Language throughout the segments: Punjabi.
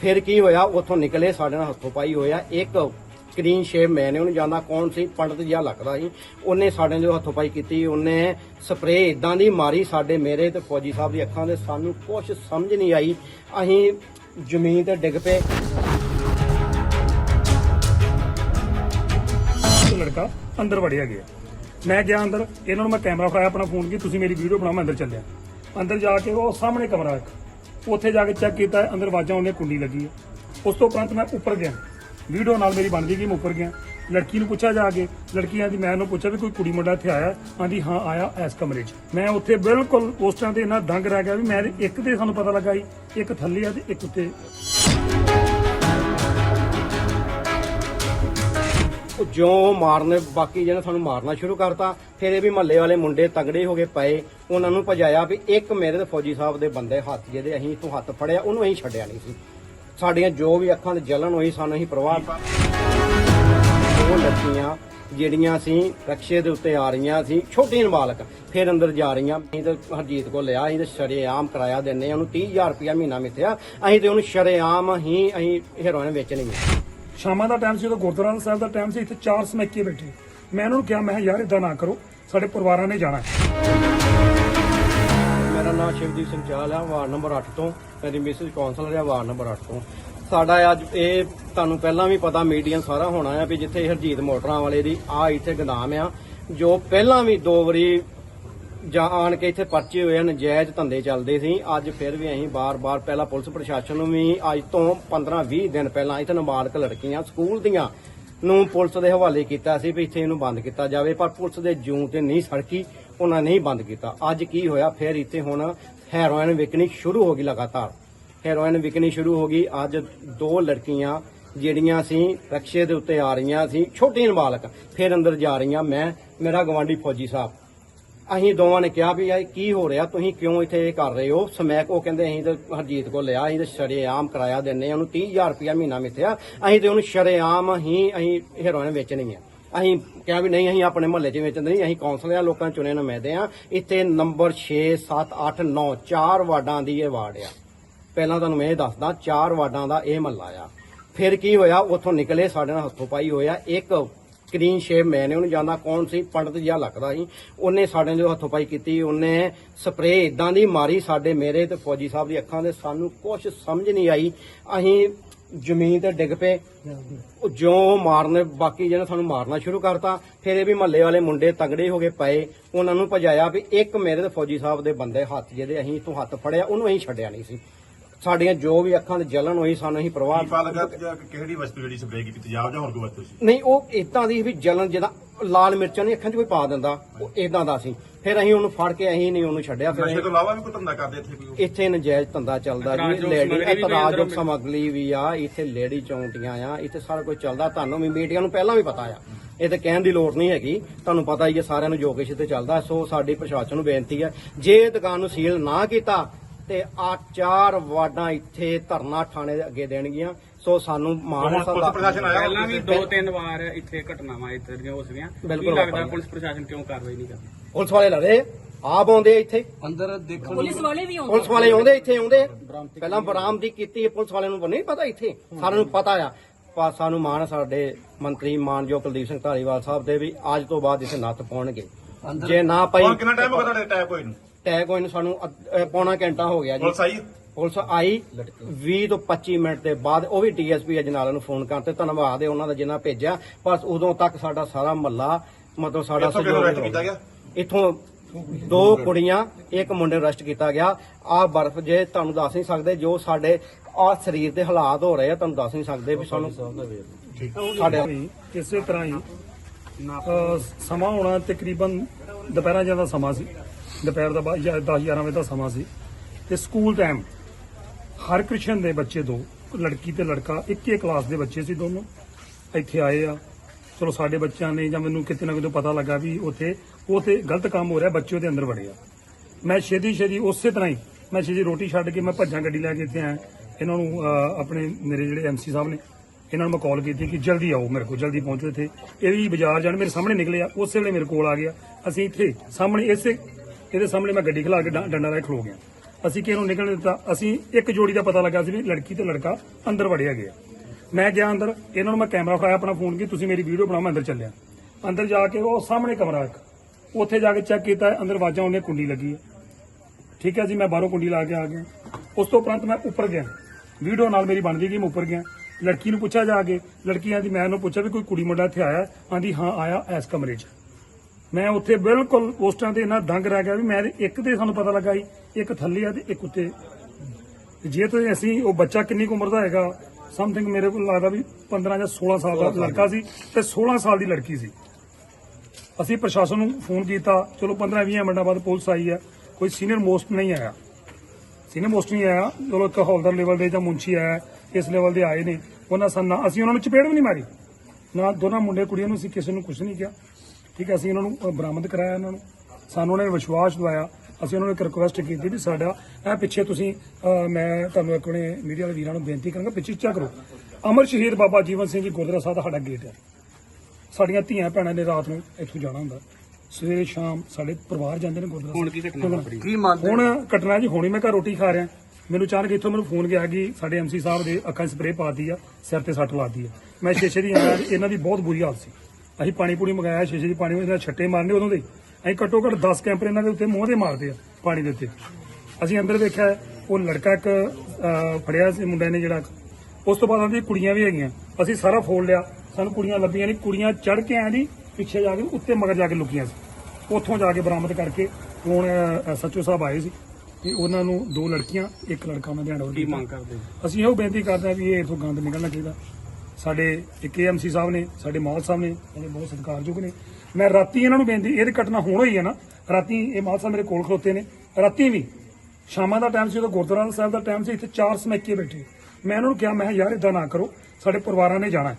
ਫਿਰ ਕੀ ਹੋਇਆ? ਉੱਥੋਂ ਨਿਕਲੇ, ਸਾਡੇ ਨਾਲ ਹੱਥੋਂ ਪਾਈ ਹੋਇਆ। ਇੱਕ ਸਕਰੀਨ ਸ਼ੇਪ ਮੈਂ ਨੇ ਉਹਨੂੰ ਜਾਂਦਾ ਕੌਣ ਸੀ, ਪੰਡਤ ਜਿਹਾ ਲੱਗਦਾ ਸੀ। ਉਹਨੇ ਸਾਡੇ ਜੋ ਹੱਥੋਂ ਪਾਈ ਕੀਤੀ, ਉਹਨੇ ਸਪਰੇਅ ਇਦਾਂ ਦੀ ਮਾਰੀ ਸਾਡੇ ਮੇਰੇ ਤੇ ਫੌਜੀ ਸਾਹਿਬ ਦੀ ਅੱਖਾਂ ਦੇ। ਸਾਨੂੰ ਕੁਝ ਸਮਝ ਨਹੀਂ ਆਈ। ਅਸੀਂ ਜ਼ਮੀਨ ਤੇ ਡਿੱਗ ਪਏ। ਲੜਕਾ ਅੰਦਰ ਵੜਿਆ ਗਿਆ। ਮੈਂ ਗਿਆ ਅੰਦਰ, ਇਹਨਾਂ ਨੂੰ ਮੈਂ ਕੈਮਰਾ ਫੜਾਇਆ, ਆਪਣਾ ਫੋਨ ਕੀ, ਤੁਸੀਂ ਮੇਰੀ ਵੀਡੀਓ ਬਣਾਓ, ਮੈਂ ਅੰਦਰ ਚੱਲਿਆ। ਅੰਦਰ ਜਾ ਕੇ ਉਹ ਸਾਹਮਣੇ ਕਮਰਾ ਇੱਕ। ਉੱਥੇ ਜਾ ਕੇ ਚੈੱਕ ਕੀਤਾ, ਅੰਦਰ ਵਾਜਾਂ ਉਹਨੇ ਕੁੰਡੀ ਲੱਗੀ ਹੈ ਉਸ ਤੋਂ ਉਪਰੰਤ ਮੈਂ ਉੱਪਰ ਗਿਆ। ਵੀਡੀਓ ਨਾਲ ਮੇਰੀ ਬਣਦੀ ਗਈ ਮੈਂ ਉੱਪਰ ਗਿਆ। ਲੜਕੀ ਨੂੰ ਪੁੱਛਿਆ ਜਾ ਕੇ ਲੜਕੀ ਆਂਦੀ ਮੈਂ ਉਹਨੂੰ ਪੁੱਛਿਆ ਵੀ ਕੋਈ ਕੁੜੀ ਮੁੰਡਾ ਇੱਥੇ ਆਇਆ? ਆਂਦੀ ਹਾਂ, ਆਇਆ ਇਸ ਕਮਰੇ 'ਚ। ਮੈਂ ਉੱਥੇ ਬਿਲਕੁਲ ਉਸ ਟਾਈਮ ਤੇ ਇੰਨਾ ਦੰਗ ਰਹਿ ਗਿਆ ਵੀ ਮੈਂ ਇੱਕ ਤੇ ਸਾਨੂੰ ਪਤਾ ਲੱਗਾ ਸੀ, ਇੱਕ ਥੱਲੇ ਆ ਤੇ ਇੱਕ ਉੱਤੇ। ਉਹ ਜਿਉਂ ਮਾਰਨ, ਬਾਕੀ ਜਿਹਨੇ ਸਾਨੂੰ ਮਾਰਨਾ ਸ਼ੁਰੂ ਕਰਤਾ, ਫਿਰ ਇਹ ਵੀ ਮਹੱਲੇ ਵਾਲੇ ਮੁੰਡੇ ਤਗੜੇ ਹੋ ਗਏ ਪਏ। ਉਹਨਾਂ ਨੂੰ ਭਜਾਇਆ ਵੀ ਇੱਕ ਮੇਰੇ ਤੇ ਫੌਜੀ ਸਾਹਿਬ ਦੇ ਬੰਦੇ ਹੱਥ, ਜਿਹਦੇ ਅਸੀਂ ਤੋਂ ਹੱਥ ਫੜਿਆ, ਉਹਨੂੰ ਅਸੀਂ ਛੱਡਿਆ ਨਹੀਂ ਸੀ। ਸਾਡੀਆਂ ਜੋ ਵੀ ਅੱਖਾਂ ਦੇ ਜਲਨ ਹੋਈ, ਸਾਨੂੰ ਅਸੀਂ ਪ੍ਰਵਾਹ ਉਹ ਲੱਕੀਆਂ ਜਿਹੜੀਆਂ ਸੀ, ਰਕਸ਼ੇ ਦੇ ਉੱਤੇ ਆ ਰਹੀਆਂ ਸੀ, ਛੋਟੀ ਨਾਬਾਲਕ ਫਿਰ ਅੰਦਰ ਜਾ ਰਹੀਆਂ। ਅਸੀਂ ਤਾਂ ਹਰਜੀਤ ਕੋਲ ਲਿਆ, ਅਸੀਂ ਤਾਂ ਸ਼ਰੇਆਮ ਕਿਰਾਇਆ ਦਿੰਨੇ ਆ ਉਹਨੂੰ 30000 ਰੁਪਇਆ ਮਹੀਨਾ ਮਿੱਥਿਆ। ਅਸੀਂ ਤੇ ਉਹਨੂੰ ਸ਼ਰੇਆਮ ਹੀ ਅਸੀਂ ਹੈਰੋਇਨ ਵੇਚਣੀ ਹੈ ਸ਼ਾਮਾਂ ਦਾ ਟਾਈਮ ਸੀ, ਉਦੋਂ ਗੁਰਦੁਆਰਾ ਸਾਹਿਬ ਦਾ ਟਾਈਮ ਸੀ, ਇੱਥੇ ਚਾਰ ਸਮੈਕੇ ਬੈਠੇ ਮੈਂ ਉਹਨਾਂ ਨੂੰ ਕਿਹਾ, ਮੈਂ ਕਿਹਾ, ਯਾਰ ਇਦਾਂ ਨਾ ਕਰੋ, ਸਾਡੇ ਪਰਿਵਾਰਾਂ ਨੇ ਜਾਣਾ ਮੇਰਾ ਨਾਮ ਸ਼ਿਵਦੀਪ ਸਿੰਘ ਚਾਲ ਹੈ, ਵਾਰਡ ਨੰਬਰ 8 ਤੋਂ, ਮੇਰੀ ਮਿਸਿਸ ਕਾਉਂਸਲਰ ਹੈ, ਵਾਰਡ ਨੰਬਰ 8 ਤੋਂ। ਸਾਡਾ ਅੱਜ ਇਹ, ਤੁਹਾਨੂੰ ਪਹਿਲਾਂ ਵੀ ਪਤਾ, ਮੀਡੀਆ ਸਾਰਾ ਹੋਣਾ ਹੈ ਵੀ ਜਿੱਥੇ ਹਰਜੀਤ ਮੋਟਰਾਂ ਵਾਲੇ ਦੀ ਆ ਇੱਥੇ ਗਦਾਮ ਆ, ਜੋ ਪਹਿਲਾਂ ਵੀ ਦੋ ਵਾਰੀ ਜਾਂ ਆਣ ਕੇ ਇੱਥੇ ਪਰਚੇ ਹੋਏ ਆ ਨਜਾਇਜ਼ ਧੰਦੇ ਚੱਲਦੇ ਸੀ। ਅੱਜ ਫਿਰ ਵੀ ਅਸੀਂ ਬਾਰ-ਬਾਰ ਪਹਿਲਾਂ ਪੁਲਿਸ ਪ੍ਰਸ਼ਾਸਨ ਨੂੰ ਵੀ ਅੱਜ ਤੋਂ 15-20 ਦਿਨ ਪਹਿਲਾਂ ਇੱਥੇ ਨਾਬਾਲਗ ਲੜਕੀਆਂ ਸਕੂਲ ਦੀਆਂ ਨੂੰ ਪੁਲਿਸ ਦੇ ਹਵਾਲੇ ਕੀਤਾ ਸੀ ਵੀ ਇੱਥੇ ਇਹਨੂੰ ਬੰਦ ਕੀਤਾ ਜਾਵੇ, ਪਰ ਪੁਲਿਸ ਦੇ ਜੂੰ ਤੇ ਨਹੀਂ ਸੜਕੀ, ਉਹਨਾਂ ਨਹੀਂ ਬੰਦ ਕੀਤਾ। ਅੱਜ ਕੀ ਹੋਇਆ? ਫਿਰ ਇੱਥੇ ਹੁਣ ਹੈਰੋਇਨ ਵਿਕਣੀ ਸ਼ੁਰੂ ਹੋ ਗਈ ਲਗਾਤਾਰ। ਹੈਰੋਇਨ ਵਿਕਣੀ ਸ਼ੁਰੂ ਹੋ ਗਈ। ਅੱਜ ਦੋ ਲੜਕੀਆਂ ਜਿਹੜੀਆਂ ਸੀ, ਰਕਸ਼ੇ ਦੇ ਉੱਤੇ ਆ ਰਹੀਆਂ ਸੀ, ਛੋਟੀਆਂ ਨਾਬਾਲਕ ਫਿਰ ਅੰਦਰ ਜਾ ਰਹੀਆਂ ਮੈਂ, ਮੇਰਾ ਗਵਾਂਢੀ ਫੌਜੀ ਸਾਹਿਬ। ਅਸੀਂ ਦੋਵਾਂ ਨੇ ਕਿਹਾ ਵੀ ਇਹ ਕੀ ਹੋ ਰਿਹਾ, ਤੁਸੀਂ ਕਿਉਂ ਇੱਥੇ ਇਹ ਕਰ ਰਹੇ ਹੋ? ਸਮੈਕ ਉਹ ਕਹਿੰਦੇ ਅਸੀਂ ਤਾਂ ਹਰਜੀਤ ਕੋਲ ਲਿਆ, ਅਸੀਂ ਤਾਂ ਸ਼ਰੇਆਮ ਕਿਰਾਇਆ ਦਿੰਨੇ ਆ ਉਹਨੂੰ 30000 ਰੁਪਇਆ ਮਹੀਨਾ ਮਿੱਥਿਆ। ਅਸੀਂ ਤੇ ਉਹਨੂੰ ਸ਼ਰੇਆਮ ਹੀ ਅਸੀਂ ਹੈਰੋਇਨ ਵੇਚਣੀ ਆ। ਅਸੀਂ ਕਿਹਾ ਵੀ ਨਹੀਂ, ਅਸੀਂ ਆਪਣੇ ਮਹੱਲੇ 'ਚ ਵੇਚਦੇ ਨਹੀਂ ਅਸੀਂ ਕੌਂਸਲ ਆ, ਲੋਕਾਂ ਚੁਣੇ ਨੁਮਾਇੰਦੇ ਆ। ਇੱਥੇ ਨੰਬਰ 6 7 8 9 ਚਾਰ ਵਾਰਡਾਂ ਦੀ ਇਹ ਵਾਰਡ ਆ। ਪਹਿਲਾਂ ਤੁਹਾਨੂੰ ਮੈਂ ਇਹ ਦੱਸਦਾ, ਚਾਰ ਵਾਰਡਾਂ ਦਾ ਇਹ ਮਹੱਲਾ ਆ। ਫਿਰ ਕੀ ਹੋਇਆ? ਉੱਥੋਂ ਨਿਕਲੇ, ਸਾਡੇ ਨਾਲ ਹੱਥੋਂ ਪਾਈ ਹੋਇਆ, ਇੱਕ ਕਲੀਨ ਸ਼ੇਪ ਮੈਂ ਨੇ ਉਹਨੂੰ ਜਾਂਦਾ ਕੌਣ ਸੀ? ਪੰਡਤ ਜਿਹਾ ਲੱਗਦਾ ਸੀ। ਉਹਨੇ ਸਾਡੇ ਜੋ ਹੱਥੋਂ ਪਾਈ ਕੀਤੀ, ਉਹਨੇ ਸਪਰੇਅ ਇਦਾਂ ਦੀ ਮਾਰੀ ਸਾਡੇ ਮੇਰੇ ਤੇ ਫੌਜੀ ਸਾਹਿਬ ਦੀ ਅੱਖਾਂ ਦੇ ਸਾਨੂੰ ਕੁਝ ਸਮਝ ਨਹੀਂ ਆਈ। ਅਸੀਂ ਜ਼ਮੀਨ ਤੇ ਡਿੱਗ ਪਏ। ਉਹ ਜਿਉਂ ਮਾਰਨ, ਬਾਕੀ ਜਿਹਨੇ ਸਾਨੂੰ ਮਾਰਨਾ ਸ਼ੁਰੂ ਕਰਤਾ। ਫਿਰ ਇਹ ਵੀ ਮਹੱਲੇ ਵਾਲੇ ਮੁੰਡੇ ਤਗੜੇ ਹੋ ਗਏ ਪਏ। ਉਹਨਾਂ ਨੂੰ ਭਜਾਇਆ ਵੀ ਇੱਕ ਮੇਰੇ ਤੇ ਫੌਜੀ ਸਾਹਿਬ ਦੇ ਬੰਦੇ ਹੱਥ ਜਿਹਦੇ ਅਸੀਂ ਤੋਂ ਹੱਥ ਫੜਿਆ, ਉਹਨੂੰ ਅਸੀਂ ਛੱਡਿਆ ਨਹੀਂ ਸੀ। ਸਾਡੀਆਂ ਜੋ ਵੀ ਅੱਖਾਂ 'ਚ ਜਲਨ ਹੋਈ ਸਾਨੂੰ ਅਸੀਂ ਪ੍ਰਵਾਹ ਪਤਾ ਲੱਗਾ ਕਿ ਜਾਂ ਕਿਹੜੀ ਵਸਤੂ ਜਿਹੜੀ ਸਪਰੇਅ ਕੀਤੀ? ਤੇਜ਼ਾਬ ਜਾਂ ਹੋਰ ਕੋਈ ਵਸਤੂ ਸੀ? ਨਹੀਂ ਉਹ ਇਦਾਂ ਦੀ ਵੀ ਜਲਨ ਜਿਹਦਾ ਲਾਲ ਮਿਰਚਾਂ ਨਹੀਂ ਅੱਖਾਂ 'ਚ ਕੋਈ ਪਾ ਦਿੰਦਾ। ਉਹ ਇਦਾਂ ਦਾ ਸੀ। ਫਿਰ ਅਸੀਂ ਉਹਨੂੰ ਫੜ ਕੇ ਅਸੀਂ ਨਹੀਂ ਉਹਨੂੰ ਛੱਡਿਆ। ਫਿਰ ਨਸ਼ੇ ਅਸੀਂ- ਤੋਂ ਇਲਾਵਾ ਵੀ ਕੋਈ ਧੰਦਾ ਕਰਦੇ ਇੱਥੇ ਕੋਈ? ਇੱਥੇ ਨਜਾਇਜ਼ ਧੰਦਾ ਚੱਲਦਾ ਜੀ। ਲੇਡੀ ਇਤਰਾਜ਼ਯੋਗ ਸਮਗਲੀ ਵੀ ਆ। ਇੱਥੇ ਲੇਡੀ ਚੌਂਟੀਆਂ ਆ। ਇੱਥੇ ਸਾਰਾ ਕੁਝ ਚੱਲਦਾ। ਤੁਹਾਨੂੰ ਵੀ ਮੀਡੀਆ ਨੂੰ ਪਹਿਲਾਂ ਵੀ ਪਤਾ ਆ। ਇਹ ਤੇ ਕਹਿਣ ਦੀ ਲੋੜ ਨਹੀਂ ਹੈਗੀ। ਤੁਹਾਨੂੰ ਪਤਾ ਹੀ ਹੈ ਸਾਰਿਆਂ ਨੂੰ ਜੋ ਕੁਛ ਇੱਥੇ ਚੱਲਦਾ। ਸੋ ਸਾਡੀ ਪ੍ਰਸ਼ਾਸਨ ਨੂੰ ਬੇਨਤੀ ਹੈ ਜੇ ਇਹ ਦੁਕਾਨ ਨੂੰ ਸੀਲ ਨਾ ਕੀਤਾ ਤੇ ਆ ਚਾਰ ਵਾਰਡਾਂ ਇੱਥੇ ਧਰਨਾ ਥਾਣੇ ਦੇ ਅੱਗੇ ਦੇਣਗੀਆਂ। ਸੋ ਸਾਨੂੰ ਮਾਣ ਹੁਣ ਪੁਲਿਸ ਪ੍ਰਸ਼ਾਸਨ ਆਇਆ। ਪਹਿਲਾਂ ਵੀ ਦੋ ਤਿੰਨ ਵਾਰ ਇੱਥੇ ਘਟਨਾਵਾਂ ਇੱਥੇ ਦੀਆਂ ਹੋ ਸੀਗੀਆਂ ਕੀ ਬਿਲਕੁਲ ਲੱਗਦਾ ਵਾਪਰੀਆਂ। ਪੁਲਿਸ ਪ੍ਰਸ਼ਾਸਨ ਕਿਉਂ ਕਾਰਵਾਈ ਨਹੀਂ ਕਰਦੀ? ਪੁਲਿਸ ਵਾਲੇ ਲੜੇ ਆਪ ਆਉਂਦੇ ਇੱਥੇ। ਪੁਲਿਸ ਵਾਲੇ ਵੀ ਆਉਂਦੇ। ਪੁਲਿਸ ਵਾਲੇ ਆਉਂਦੇ ਇੱਥੇ ਆਉਂਦੇ। ਪਹਿਲਾਂ ਬਰਾਮਦੀ ਕੀਤੀ ਹੈ ਪੁਲਿਸ ਵਾਲਿਆਂ ਨੂੰ ਨਹੀਂ ਪਤਾ ਇੱਥੇ। ਸਾਰਿਆਂ ਨੂੰ ਪਤਾ ਆ। ਪਰ ਸਾਨੂੰ ਮਾਣ ਆ ਸਾਡੇ ਮੰਤਰੀ ਮਾਨਯੋਗ ਕੁਲਦੀਪ ਸਿੰਘ ਧਾਲੀਵਾਲ ਸਾਹਿਬ ਦੇ ਵੀ ਅੱਜ ਤੋਂ ਬਾਅਦ ਇੱਥੇ ਨੱਥ ਪਾਉਣਗੇ। ਜੇ ਨਾ ਪਈ ਹੁਣ ਕਿੰਨਾ ਟਾਈਮ ਹੋ ਗਿਆ ਤੁਹਾਡੇ ਟੈਪ ਹੋਏ ਨੂੰ? ਟੈਗ ਹੋਏ ਨੂੰ ਸਾਨੂੰ ਅੱਧ- ਅਹ ਪੌਣਾ ਘੰਟਾ ਹੋ ਗਿਆ ਜੀ। ਪੁਲਿਸ ਆਈ? ਪੁਲਿਸ ਆਈ 20 ਤੋਂ 25 ਮਿੰਟ ਦੇ ਬਾਅਦ ਉਹ ਵੀ ਡੀਐਸਪੀ ਅਜਨਾਲਾ ਨੂੰ ਫੋਨ ਕਰਤੇ ਧੰਨਵਾਦ ਹੈ ਉਹਨਾਂ ਦਾ ਜਿਨ੍ਹਾਂ ਭੇਜਿਆ। ਪਰ ਉਦੋਂ ਤੱਕ ਸਾਡਾ ਸਾਰਾ ਮਹੱਲਾ ਮਤਲਬ ਸਾਡਾ ਇੱਥੋਂ ਕਿਹਨੂੰ ਕੀਤਾ ਗਿਆ? ਇੱਥੋਂ ਦੋ ਕੁੜੀਆਂ ਇੱਕ ਮੁੰਡੇ ਨੂੰ ਅਰੈਸਟ ਕੀਤਾ ਗਿਆ। ਆ ਬਰਫ਼ ਜੇ ਤੁਹਾਨੂੰ ਦੱਸ ਨਹੀਂ ਸਕਦੇ ਜੋ ਸਾਡੇ ਆ ਸਰੀਰ ਦੇ ਹਾਲਾਤ ਹੋ ਰਹੇ ਆ ਤੁਹਾਨੂੰ ਦੱਸ ਨਹੀਂ ਸਕਦੇ ਵੀ ਸਾਨੂੰ ਸਾਡੇ ਇਸੇ ਤਰ੍ਹਾਂ ਹੀ ਅਹ, ਸਮਾਂ ਹੋਣਾ ਤਕਰੀਬਨ ਦੁਪਹਿਰਾਂ ਜਿਹਾ ਦਾ ਸਮਾਂ ਸੀ। ਦੁਪਹਿਰ ਦਾ 10 11 ਵਜੇ ਦਾ ਸਮਾਂ ਸੀ। ਤੇ ਸਕੂਲ ਟਾਈਮ ਹਰ ਕ੍ਰਿਸ਼ਨ ਦੇ ਬੱਚੇ ਦੋ, ਲੜਕੀ ਤੇ ਲੜਕਾ ਇੱਕੇ ਕਲਾਸ ਦੇ ਬੱਚੇ ਸੀ ਦੋਨੋਂ। ਇੱਥੇ ਆਏ ਆ। ਚਲੋ ਸਾਡੇ ਬੱਚਿਆਂ ਨੇ ਜਾਂ ਮੈਨੂੰ ਕਿਤੇ ਨਾ ਕਿਤੇ ਪਤਾ ਲੱਗਾ ਵੀ ਉੱਥੇ, ਉਹ ਤੇ ਗਲਤ ਕੰਮ ਹੋ ਰਿਹਾ, ਬੱਚੇ ਉਹਦੇ ਅੰਦਰ ਵੜੇ ਆ। ਮੈਂ ਛੇਤੀ ਛੇਤੀ ਉਸੇ ਤਰ੍ਹਾਂ ਹੀ, ਮੈਂ ਛੇਤੀ ਰੋਟੀ ਛੱਡ ਕੇ ਮੈਂ ਭੱਜਾਂ ਗੱਡੀ ਲੈ ਕੇ ਇੱਥੇ ਆਇਆ। ਇਹਨਾਂ ਨੂੰ ਆਪਣੇ ਮੇਰੇ ਜਿਹੜੇ ਐਮਸੀ ਸਾਹਿਬ ਨੇ, ਇਹਨਾਂ ਨੂੰ ਮੈਂ ਕਾਲ ਕੀਤੀ ਕਿ ਜਲਦੀ ਆਓ ਮੇਰੇ ਕੋਲ, ਜਲਦੀ ਪਹੁੰਚੋ ਇੱਥੇ। ਇਹ ਵੀ ਬਾਜ਼ਾਰ ਜਾਣ, ਮੇਰੇ ਸਾਹਮਣੇ ਨਿਕਲੇ ਆ, ਉਸੇ ਵੇਲੇ ਮੇਰੇ ਕੋਲ ਆ ਗਿਆ। ਅਸੀਂ ਇੱਥੇ ਸਾਹਮਣੇ ਇਸੇ ਇਹਦੇ ਸਾਹਮਣੇ ਮੈਂ ਗੱਡੀ ਖਿਲਾ ਕੇ ਡਾ, ਡੰਡਾ ਲੈ ਕੇ ਖਲੋ ਗਿਆ। ਅਸੀਂ ਕਿਹਨੂੰ ਨਿਕਲ ਦਿੱਤਾ। ਅਸੀਂ ਇੱਕ ਜੋੜੀ ਦਾ ਪਤਾ ਲੱਗਾ ਸੀ ਵੀ ਲੜਕੀ ਤੇ ਲੜਕਾ ਅੰਦਰ ਵੜਿਆ ਗਿਆ। ਮੈਂ ਗਿਆ ਅੰਦਰ, ਇਹਨਾਂ ਨੂੰ ਮੈਂ ਕੈਮਰਾ ਫੜਾਇਆ ਆਪਣਾ ਫੋਨ ਕੀ ਤੁਸੀਂ ਮੇਰੀ ਵੀਡੀਓ ਬਣਾਓ, ਮੈਂ ਅੰਦਰ ਚੱਲਿਆ। ਅੰਦਰ ਜਾ ਕੇ ਉਹ ਸਾਹਮਣੇ ਕਮਰਾ ਇੱਕ। ਉੱਥੇ ਜਾ ਕੇ ਚੈੱਕ ਕੀਤਾ, ਅੰਦਰ ਵਾਜਾਂ ਉਹਨੇ ਕੁੰਡੀ ਲੱਗੀ ਹੈ। ਠੀਕ ਹੈ ਜੀ, ਮੈਂ ਬਾਹਰੋਂ ਕੁੰਡੀ ਲਾ ਕੇ ਆ ਗਿਆ। ਉਸ ਤੋਂ ਉਪਰੰਤ ਮੈਂ ਉੱਪਰ ਗਿਆ। ਵੀਡੀਓ ਨਾਲ ਮੇਰੀ ਬਣਦੀ ਗਈ, ਮੈਂ ਉੱਪਰ ਗਿਆ। ਲੜਕੀ ਨੂੰ ਪੁੱਛਿਆ ਜਾ ਕੇ, ਲੜਕੀਆਂ ਦੀ ਮੈਂ ਉਹਨੂੰ ਪੁੱਛਿਆ ਵੀ ਕੋਈ ਕੁੜੀ ਮੁੰਡਾ ਇੱਥੇ ਆਇਆ? ਆਂਦੀ ਹਾਂ, ਆਇਆ ਇਸ ਕਮਰੇ 'ਚ। ਮੈਂ ਉੱਥੇ ਬਿਲਕੁਲ ਟਾਈਮ ਤੇ ਇੰਨਾ ਦੰਗ ਰਹਿ ਗਿਆ ਵੀ ਮੈਂ ਇੱਕ ਤੇ ਸਾਨੂੰ ਪਤਾ ਲੱਗਾ ਸੀ ਇੱਕ ਥੱਲੇ ਆ ਤੇ ਇੱਕ ਉੱਤੇ। ਜੇ ਤੇ ਅਸੀਂ ਉਹ ਬੱਚਾ ਕਿੰਨੀ ਕੁ ਉਮਰ ਦਾ ਹੈਗਾ ਸਮਥਿੰਗ ਮੇਰੇ ਕੋਲ ਲੱਗਦਾ ਵੀ 15 ਜਾਂ 16 ਸਾਲ ਦਾ ਲੜਕਾ ਸੀ ਤੇ 16 ਸਾਲ ਦੀ ਲੜਕੀ ਸੀ। ਅਸੀਂ ਪ੍ਰਸ਼ਾਸਨ ਨੂੰ ਫੋਨ ਕੀਤਾ ਚਲੋ 15 20 ਮਿੰਟਾਂ ਬਾਅਦ ਪੁਲਿਸ ਆਈ ਹੈ ਕੋਈ ਸੀਨੀਅਰ ਮੋਸਟ ਨਹੀਂ ਆਇਆ। ਸੀਨੀਅਰ ਮੋਸਟ ਨਹੀਂ ਆਇਆ ਚਲੋ ਇੱਕ ਹੌਲਦਾਰ ਲੈਵਲ ਦੇ ਜਾਂ ਮੁੰਸ਼ੀ ਆਇਆ ਇਸ ਲੈਵਲ ਦੇ ਆਏ ਨੇ। ਉਹਨਾਂ ਸਾਨੂੰ ਅਸੀਂ ਉਹਨਾਂ ਨੂੰ ਚਪੇੜ ਵੀ ਨਹੀਂ ਮਾਰੀ। ਨਾ ਦੋਨਾਂ ਮੁੰਡੇ ਕੁੜੀਆਂ ਨੂੰ ਅਸੀਂ ਕਿਸੇ ਨੂੰ ਕੁਝ ਨਹੀਂ ਕਿਹਾ। ਠੀਕ ਹੈ ਅਸੀਂ ਉਹਨਾਂ ਨੂੰ ਬਰਾਮਦ ਕਰਾਇਆ ਉਹਨਾਂ ਨੂੰ। ਸਾਨੂੰ ਉਹਨਾਂ ਨੇ ਵਿਸ਼ਵਾਸ ਦਿਵਾਇਆ। ਅਸੀਂ ਉਹਨਾਂ ਨੂੰ ਇੱਕ ਰਿਕੁਐਸਟ ਕੀਤੀ ਵੀ ਸਾਡਾ ਇਹ ਪਿੱਛੇ ਤੁਸੀਂ ਮੈਂ ਤੁਹਾਨੂੰ ਆਪਣੇ ਮੀਡੀਆ ਵਾਲੇ ਵੀਰਾਂ ਨੂੰ ਬੇਨਤੀ ਕਰਾਂਗਾ ਪਿੱਛੇ ਚੈੱਕ ਕਰੋ। ਅਮਰ ਸ਼ਹੀਦ ਬਾਬਾ ਜੀਵਨ ਸਿੰਘ ਜੀ ਗੁਰਦੁਆਰਾ ਸਾਹਿਬ ਦਾ ਸਾਡਾ ਗੇਟ ਹੈ। ਸਾਡੀਆਂ ਧੀਆਂ ਭੈਣਾਂ ਨੇ ਰਾਤ ਨੂੰ ਇੱਥੋਂ ਜਾਣਾ ਹੁੰਦਾ। ਸਵੇਰੇ ਸ਼ਾਮ ਸਾਡੇ ਪਰਿਵਾਰ ਜਾਂਦੇ ਨੇ ਗੁਰਦੁਆਰਾ ਹੁਣ ਕੀ ਘਟਨਾ ਵਾਪਰੀ? ਕੀ ਮੰਨਦੇ ਹੁਣ ਘਟਨਾ ਜੀ ਹੋਣੀ ਮੈਂ ਘਰ ਰੋਟੀ ਖਾ ਰਿਹਾ। ਮੈਨੂੰ ਅਚਾਨਕ ਇੱਥੋਂ ਮੈਨੂੰ ਫੋਨ ਗਿਆ ਕਿ ਸਾਡੇ ਐਮਸੀ ਸਾਹਿਬ ਦੇ ਅੱਖਾਂ 'ਚ ਸਪਰੇਅ ਪਾਤੀ ਆ ਸਿਰ ਤੇ ਸੱਟ ਲਾਤੀ ਆ। ਮੈਂ ਸ਼ੀਸ਼ੇ ਦੀ ਇਹਨਾਂ ਦੀ ਬਹੁਤ ਬੁਰੀ ਹਾਲਤ ਸੀ। ਅਸੀਂ ਪਾਣੀ ਪੂਣੀ ਮੰਗਾਇਆ ਸ਼ੀਸ਼ੇ ਦੀ ਪਾਣੀ ਇਹਨਾਂ ਦੇ ਛੱਟੇ ਮਾਰਨੇ ਉਦੋਂ ਦੇ। ਅਸੀਂ ਘੱਟੋ ਘੱਟ 10 ਕੈਂਪਰ ਇਹਨਾਂ ਦੇ ਉੱਤੇ ਮੂੰਹ ਦੇ ਮਾਰਦੇ ਆ ਪਾਣੀ ਦੇ ਉੱਤੇ। ਅਸੀਂ ਅੰਦਰ ਵੇਖਿਆ ਉਹ ਲੜਕਾ ਇੱਕ ਫੜਿਆ ਸੀ ਮੁੰਡੇ ਨੇ ਜਿਹੜਾ। ਉਸ ਤੋਂ ਬਾਅਦ ਆਂਦੀ ਕੁੜੀਆਂ ਵੀ ਹੈਗੀਆਂ। ਅਸੀਂ ਸਾਰਾ ਫੋਲ ਲਿਆ। ਸਾਨੂੰ ਕੁੜੀਆਂ ਲੱਭੀਆਂ ਨਹੀਂ। ਕੁੜੀਆਂ ਚੜ ਕੇ ਆਂਦੀ ਪਿੱਛੇ ਜਾ ਕੇ ਉੱਤੇ ਮਗਰ ਜਾ ਕੇ ਲੁਕੀਆਂ ਸੀ। ਉੱਥੋਂ ਜਾ ਕੇ ਬਰਾਮਦ ਕਰਕੇ ਹੁਣ ਸੱਚੋ ਸਾਹਿਬ ਆਏ ਸੀ ਕਿ ਉਹਨਾਂ ਨੂੰ ਦੋ ਲੜਕੀਆਂ ਇੱਕ ਲੜਕਾ ਉਹਨਾਂ ਦੇ ਹੈਂਡਓਵਰ ਕੀਤਾ। ਮੰਗ ਕਰਦੇ? ਅਸੀਂ ਇਹੋ ਬੇਨਤੀ ਕਰਦੇ ਹਾਂ ਵੀ ਇਹ ਇਥੋਂ ਗੰਦ ਨਿਕਲਣਾ ਚਾਹੀਦਾ। ਸਾਡੇ ਇੱਕ ਐਮਸੀ ਸਾਹਿਬ ਨੇ, ਸਾਡੇ ਮਾਲ ਸਾਹਿਬ ਨੇ ਜਿਹੜੇ ਬਹੁਤ ਸਤਿਕਾਰਯੋਗ ਨੇ। ਮੈਂ ਰਾਤੀ ਇਹਨਾਂ ਨੂੰ ਬੇਨਤੀ, ਇਹ ਘਟਨਾ ਹੋਣ ਹੋਈ ਹੈ ਨਾ, ਰਾਤੀ ਇਹ ਮਾਲ ਸਾਹਿਬ ਮੇਰੇ ਕੋਲ ਖਲੋਤੇ ਨੇ, ਰਾਤੀ ਵੀ, ਸ਼ਾਮਾਂ ਦਾ ਟਾਈਮ ਸੀ, ਉਦੋਂ ਗੁਰਦੁਆਰਾ ਸਾਹਿਬ ਦਾ ਟਾਈਮ ਸੀ, ਇੱਥੇ ਚਾਰ ਸਮੈਕੇ ਬੈਠੇ। ਮੈਂ ਇਹਨਾਂ ਨੂੰ ਕਿਹਾ, ਮੈਂ ਕਿਹਾ, ਯਾਰ ਇਦਾਂ ਨਾ ਕਰੋ, ਸਾਡੇ ਪਰਿਵਾਰਾਂ ਨੇ ਜਾਣਾ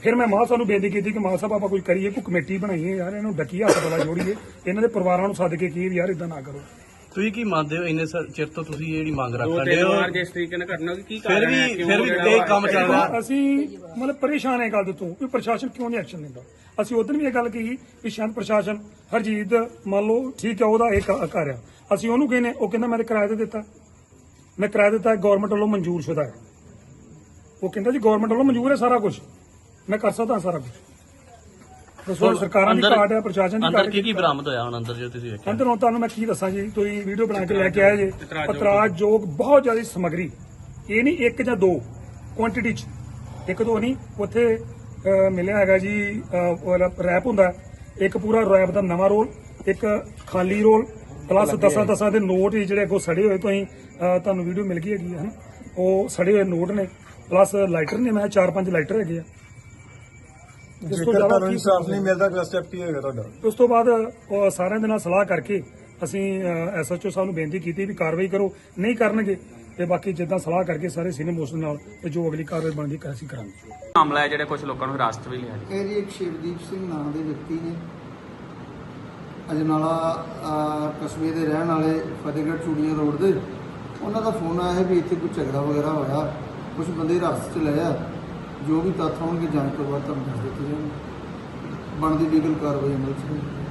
ਫਿਰ ਮੈਂ ਮਾਲ ਸਾਹਿਬ ਨੂੰ ਬੇਨਤੀ ਕੀਤੀ ਕਿ ਮਾਲ ਸਾਹਿਬ, ਆਪਾਂ ਕੋਈ ਕਰੀਏ, ਕੋਈ ਕਮੇਟੀ ਬਣਾਈਏ, ਯਾਰ, ਇਹਨੂੰ ਡੱਕੀ ਹੱਥ ਬਲਾ ਜੋੜੀਏ, ਇਹਨਾਂ ਦੇ ਪਰਿਵਾਰਾਂ ਨੂੰ ਸੱਦ ਕੇ ਕੀ ਯਾਰ ਇਦਾਂ ਨਾ ਕਰੋ। ਤੁਸੀਂ ਕੀ ਮੰਨਦੇ ਹੋ? ਇੰਨੇ ਸ- ਚਿਰ ਤੋਂ ਤੁਸੀਂ ਇਹ ਜਿਹੜੀ ਮੰਗ ਰੱਖ ਦੋ ਰਹੇ ਤਿੰਨ ਹੋ। ਵਾਰ ਜਿਸ ਤਰੀਕੇ ਨਾਲ ਘਟਨਾ ਹੋਈ ਕੀ ਫਿਰ ਵੀ ਕਿਉਂ ਫਿਰ ਵੀ ਜਿਹੜਾ ਇਹ ਕੰਮ ਚੱਲ ਰਿਹਾ? ਅਸੀਂ ਮਤਲਬ ਪਰੇਸ਼ਾਨ ਹੈ ਗੱਲ ਤੋਂ ਵੀ ਪ੍ਰਸ਼ਾਸਨ ਕਿਉਂ ਨਹੀਂ ਐਕਸ਼ਨ ਲੈਂਦਾ? ਅਸੀਂ ਉਦੋਂ ਵੀ ਇਹ ਗੱਲ ਕਹੀ ਵੀ ਸ਼ਾਇਦ ਪ੍ਰਸ਼ਾਸਨ ਹਰਜੀਤ ਮੰਨ ਲਓ ਠੀਕ ਹੈ ਉਹਦਾ ਇੱਕ ਕਰ ਰਿਹਾ। ਅਸੀਂ ਉਹਨੂੰ ਕਹਿੰਨੇ ਉਹ ਕਹਿੰਦਾ ਮੈਂ ਤਾਂ ਕਿਰਾਏ ਤੇ ਦਿੱਤਾ। ਮੈਂ ਕਿਰਾਏ ਦਿੱਤਾ ਗਵਰਨਮੈਂਟ ਵੱਲੋਂ ਮਨਜ਼ੂਰ ਸ਼ੁਦਾ ਹੈ। ਉਹ ਕਹਿੰਦਾ ਜੀ ਗਵਰਨਮੈਂਟ ਵੱਲੋਂ ਮਨਜ਼ੂਰ ਹੈ ਸਾਰਾ ਕੁਝ ਮੈਂ ਕਰ ਸਕਦਾ ਸਾਰਾ ਕੁਝ ਦੱਸੋ ਸਰਕਾਰਾਂ ਦੀ ਅੰਦਰ- ਕਾਰਡ ਹੈ ਪ੍ਰਸ਼ਾਸਨ ਦੀ ਅੰਦਰ ਕਾਰਡ ਕੀ ਕੀ ਬਰਾਮਦ ਹੋਇਆ ਹੁਣ ਅੰਦਰ ਜੋ ਤੁਸੀਂ ਵੇਖਿਆ। ਅੰਦਰੋਂ ਤੁਹਾਨੂੰ ਮੈਂ ਕੀ ਦੱਸਾਂ ਜੀ ਤੁਸੀਂ ਵੀਡੀਓ ਬਣਾ ਕੇ ਲੈ ਕੇ ਆਏ ਜੇ। ਇਤਰਾਜ਼ਯੋਗ ਬਹੁਤ ਜ਼ਿਆਦਾ ਸਮਗਰੀ। ਇਹ ਨਹੀਂ ਇੱਕ ਜਾਂ ਦੋ ਕੁਆਂਟੀਟੀ ਚ। ਇੱਕ ਦੋ ਨਹੀਂ ਉੱਥੇ ਮਿਲਿਆ ਹੈਗਾ ਜੀ ਰੈਪ ਹੁੰਦਾ। ਇੱਕ ਪੂਰਾ ਰੈਪ ਦਾ ਨਵਾਂ ਰੋਲ ਇੱਕ ਖਾਲੀ ਰੋਲ ਪਲੱਸ ਦਸਾਂ ਦਸਾਂ ਦੇ ਨੋਟ ਜਿਹੜੇ ਅੱਗੋਂ ਸੜੇ ਹੋਏ ਤੁਸੀਂ ਤੁਹਾਨੂੰ ਵੀਡੀਓ ਮਿਲ ਗਈ ਹੈਗੀ ਹੈ ਹਨਾ ਉਹ ਸੜੇ ਹੋਏ ਨੋਟ ਨੇ ਪਲੱਸ ਲਾਈਟਰ ਨੇ ਮੈਂ ਚਾਰ ਪੰਜ ਲਾਈਟਰ ਹੈਗੇ ਆ। ਇਸ ਤੋਂ ਜੇਕਰ ਜ਼ਿਆਦਾ ਤੁਹਾਨੂੰ ਕੀ ਇਨਸਾਫ ਨਹੀਂ ਮਿਲਦਾ ਅਗਲਾ ਸਟੈਪ ਕੀ ਹੋਏਗਾ ਤੁਹਾਡਾ? ਉਸ ਤੋਂ ਬਾਅਦ ਸਾਰਿਆਂ ਦੇ ਨਾਲ ਸਲਾਹ ਕਰਕੇ ਅਸੀਂ ਐਸਐਚਓ ਸਾਹਿਬ ਨੂੰ ਬੇਨਤੀ ਕੀਤੀ ਵੀ ਕਾਰਵਾਈ ਕਰੋ। ਨਹੀਂ ਕਰਨਗੇ ਤੇ ਬਾਕੀ ਜਿੱਦਾਂ ਸਲਾਹ ਕਰਕੇ ਸਾਰੇ ਸੀਨੀਅਰ ਮੋਸਟ ਨਾਲ ਤੇ ਜੋ ਅਗਲੀ ਕਾਰਵਾਈ ਬਣਦੀ ਕਰ ਅਸੀਂ ਕਰਾਂਗੇ। ਮਾਮਲਾ ਹੈ ਜਿਹੜੇ ਕੁਝ ਲੋਕਾਂ ਨੂੰ ਹਿਰਾਸਤ ਵੀ ਲਿਆ। ਇਹ ਜੀ ਇੱਕ ਸ਼ਿਵਦੀਪ ਸਿੰਘ ਨਾਂ ਦੇ ਵਿਅਕਤੀ ਨੇ। ਅਜਨਾਲਾ ਅਹ, ਕਸਬੇ ਦੇ ਰਹਿਣ ਵਾਲੇ ਫਤਿਹਗੜ੍ਹ ਚੂੜੀਆਂ ਰੋਡ ਦੇ। ਉਹਨਾਂ ਦਾ ਫੋਨ ਆਇਆ ਹੈ ਵੀ ਇੱਥੇ ਕੋਈ ਝਗੜਾ ਵਗੈਰਾ ਹੋਇਆ। ਕੁਝ ਬੰਦੇ ਹਿਰਾਸਤ 'ਚ ਲਏ ਆ। ਜੋ ਵੀ ਤੱਥ ਹੋਣਗੇ, ਜਾਂਚ ਤੋਂ ਬਾਅਦ ਤੁਹਾਨੂੰ ਦੱਸ ਦਿੱਤੇ ਜਾਣਗੇ ਬਣਦੀ ਲੀਗਲ ਕਾਰਵਾਈ ਅਮਲ 'ਚ ਹੋਏਗੀ।